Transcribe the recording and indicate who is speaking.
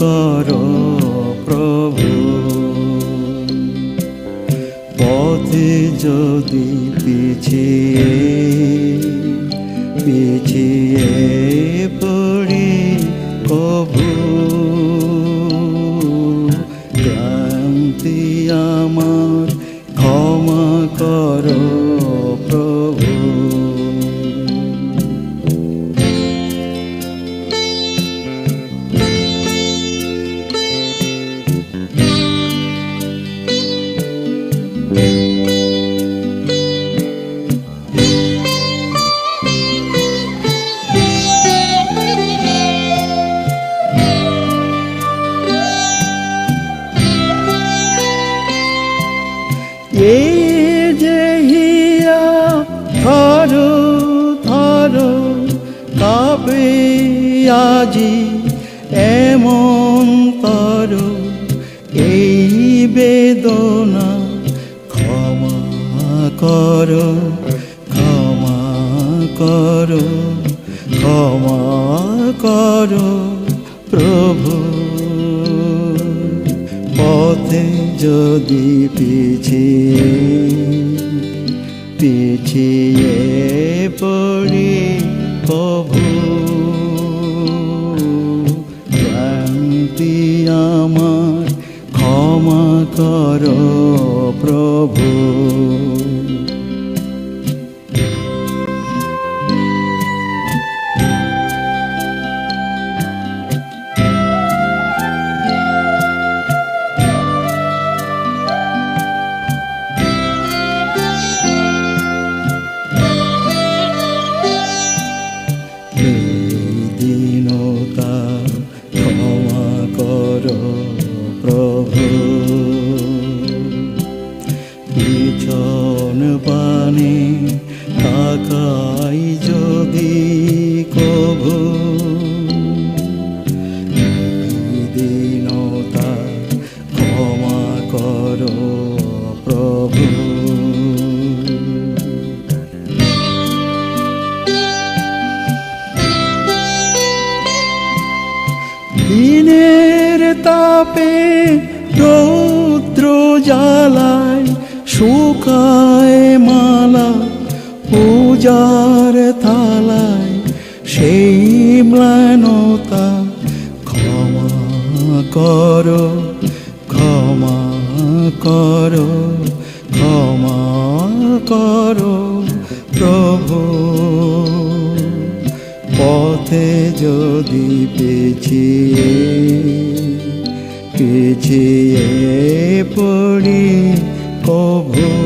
Speaker 1: কর প্রভু। পথে যদি পিছিয়ে পিছিয়ে পড়ি প্রভু ক্রান্তি আমার ক্ষমা করো। আজি এমন তর এই বেদনা ক্ষমা করো ক্ষমা করো ক্ষমা করো প্রভু। পথে যদি পিছিয়ে পিছিয়ে পড়ি প্রভু ক্লান্তি আমার ক্ষমা কর প্রভু। তাকাই যদি কভু দীনতা ক্ষমা করো প্রভু। দিনের তাপে রৌদ্র জ্বালায় মালা পূজার থালায় সেই ম্লানতা। ক্ষমা করো ক্ষমা করো ক্ষমা করো প্রভু। পথে যদি পিছিয়ে পিছিয়ে পড়ি কভু